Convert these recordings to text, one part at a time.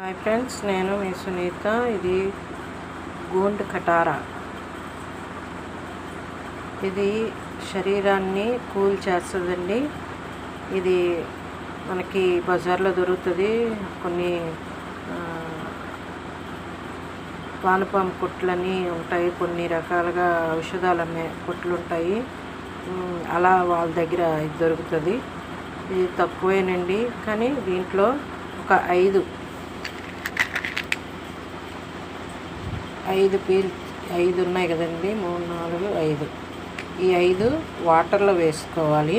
Hi friends నేను మీ సునీత. ఇది Gond Katara ఇది శరీరాన్ని కూల్ చేస్తుందండి. ఇది మనకి బజార్లో దొరుకుతుంది. కొన్ని పానపాము వానపాము కొట్లని ఉంటాయి. కొన్ని రకాలుగా ఔషధాలు అమ్మే కొట్లు ఉంటాయి. అలా వాళ్ళ దగ్గర ఇది దొరుకుతుంది. ఇది తక్కువేనండి. కానీ దీంట్లో ఒక ఐదు ఐదు పీల్ ఐదు ఉన్నాయి కదండి మూడు నాలుగు ఐదు. ఈ ఐదు వాటర్లో వేసుకోవాలి.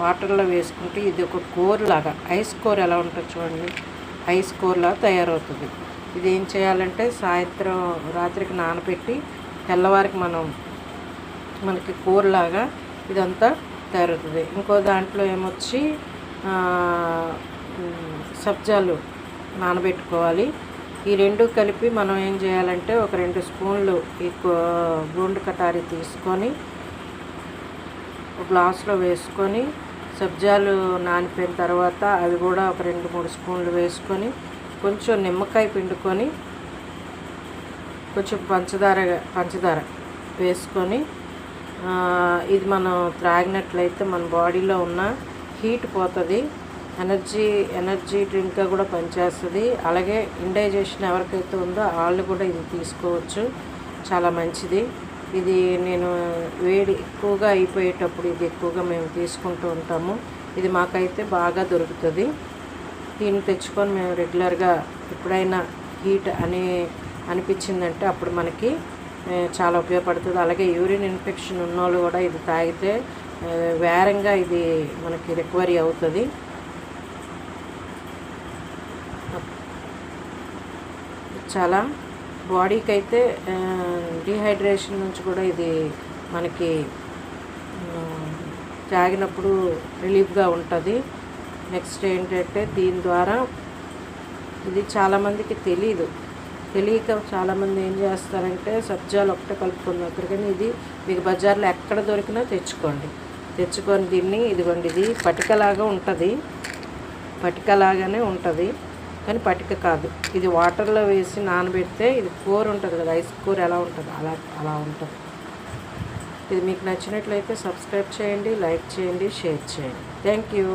వాటర్లో వేసుకుంటే ఇది ఒక కూర లాగా ఐస్ కూర ఎలా ఉంటుంది చూడండి. ఐస్ కోర్లా తయారవుతుంది. ఇది ఏం చేయాలంటే సాయంత్రం రాత్రికి నానబెట్టి తెల్లవారికి మనం మనకి కూరలాగా ఇదంతా తయారవుతుంది. ఇంకో దాంట్లో ఏమొచ్చి సబ్జాలు నానబెట్టుకోవాలి. ఈ రెండు కలిపి మనం ఏం చేయాలంటే ఒక రెండు స్పూన్లు ఈ గోండు కటారి తీసుకొని ఒక గ్లాస్లో వేసుకొని సబ్జాలు నానిపోయిన తర్వాత అవి కూడా ఒక రెండు మూడు స్పూన్లు వేసుకొని కొంచెం నిమ్మకాయ పిండుకొని కొంచెం పంచదార పంచదార వేసుకొని ఇది మనం త్రాగినట్లయితే మన బాడీలో ఉన్న హీట్ పోతుంది. ఎనర్జీ ఎనర్జీ డ్రింక్గా కూడా పనిచేస్తుంది. అలాగే ఇండైజెషన్ ఎవరికైతే ఉందో వాళ్ళు కూడా ఇది తీసుకోవచ్చు. చాలా మంచిది. ఇది నేను వేడి ఎక్కువగా అయిపోయేటప్పుడు ఇది ఎక్కువగా మేము తీసుకుంటూ ఉంటాము. ఇది మాకైతే బాగా దొరుకుతుంది. దీన్ని తెచ్చుకొని మేము రెగ్యులర్గా ఎప్పుడైనా హీట్ అని అనిపించిందంటే అప్పుడు మనకి చాలా ఉపయోగపడుతుంది. అలాగే యూరిన్ ఇన్ఫెక్షన్ ఉన్నోళ్ళు కూడా ఇది తాగితే వేరంగా ఇది మనకి రికవరీ అవుతుంది. చాలా బాడీకి అయితే డిహైడ్రేషన్ నుంచి కూడా ఇది మనకి తాగినప్పుడు రిలీఫ్గా ఉంటుంది. నెక్స్ట్ ఏంటంటే దీని ద్వారా ఇది చాలామందికి తెలియదు తెలియక చాలామంది ఏం చేస్తారంటే సబ్జాలు ఒకటే కలుపుకున్నారు కానీ ఇది మీకు బజార్లో ఎక్కడ దొరికినా తెచ్చుకోండి. తెచ్చుకొని దీన్ని ఇదిగోండి ఇది పటికలాగా ఉంటుంది. పటికలాగానే ఉంటుంది. కానీ పటిక కాదు. ఇది వాటర్లో వేసి నానబెడితే ఇది కూర ఉంటుంది కదా ఐస్ కూర ఎలా ఉంటుంది అలా అలా ఉంటుంది. ఇది మీకు నచ్చినట్లయితే సబ్స్క్రైబ్ చేయండి లైక్ చేయండి షేర్ చేయండి. Thank you.